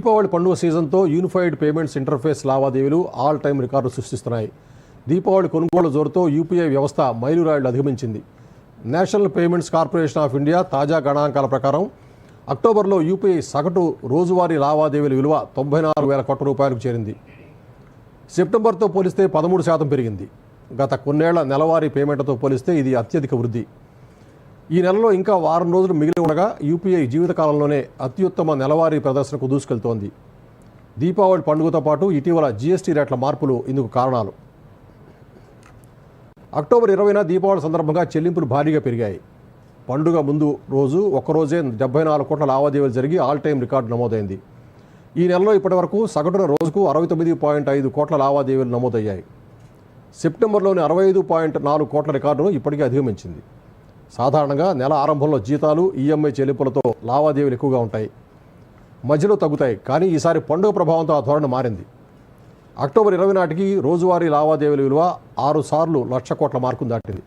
దీపావళి పండుగ సీజన్తో unified payments interface లావాదేవీలు ఆల్ టైమ్ రికార్డు సృష్టిస్తున్నాయి. దీపావళి కొనుగోలు జోరుతో యూపీఐ వ్యవస్థ మైలురాయిలు అధిగమించింది. National Payments Corporation of India తాజా గణాంకాల ప్రకారం అక్టోబర్లో యూపీఐ సగటు రోజువారీ లావాదేవీల విలువ తొంభై నాలుగు వేల కోట్ల రూపాయలకు చేరింది. సెప్టెంబర్తో పోలిస్తే పదమూడు శాతం పెరిగింది. గత కొన్నేళ్ళ నెలవారీ పేమెంట్తో పోలిస్తే ఇది అత్యధిక వృద్ధి. ఈ నెలలో ఇంకా వారం రోజులు మిగిలి ఉండగా యూపీఐ జీవితకాలంలోనే అత్యుత్తమ నెలవారీ ప్రదర్శనకు దూసుకెళ్తోంది. దీపావళి పండుగతో పాటు ఇటీవల జీఎస్టీ రేట్ల మార్పులు ఇందుకు కారణాలు. అక్టోబర్ ఇరవైన దీపావళి సందర్భంగా చెల్లింపులు భారీగా పెరిగాయి. పండుగ ముందు రోజు ఒక్కరోజే డెబ్బై నాలుగు కోట్ల లావాదేవీలు జరిగి ఆల్ టైం రికార్డు నమోదైంది. ఈ నెలలో ఇప్పటివరకు సగటున రోజుకు అరవై తొమ్మిది పాయింట్ ఐదు కోట్ల లావాదేవీలు నమోదయ్యాయి. సెప్టెంబర్లోని అరవై ఐదు పాయింట్ నాలుగు కోట్ల రికార్డును ఇప్పటికే అధిగమించింది. సాధారణంగా నెల ఆరంభంలో జీతాలు ఈఎంఐ చెల్లింపులతో లావాదేవీలు ఎక్కువగా ఉంటాయి. మధ్యలో తగ్గుతాయి కానీ ఈసారి పండుగ ప్రభావంతో ఆ ధోరణి మారింది. అక్టోబర్ ఇరవై నాటికి రోజువారీ లావాదేవీల విలువ ఆరు సార్లు లక్ష కోట్ల మార్కును దాటింది.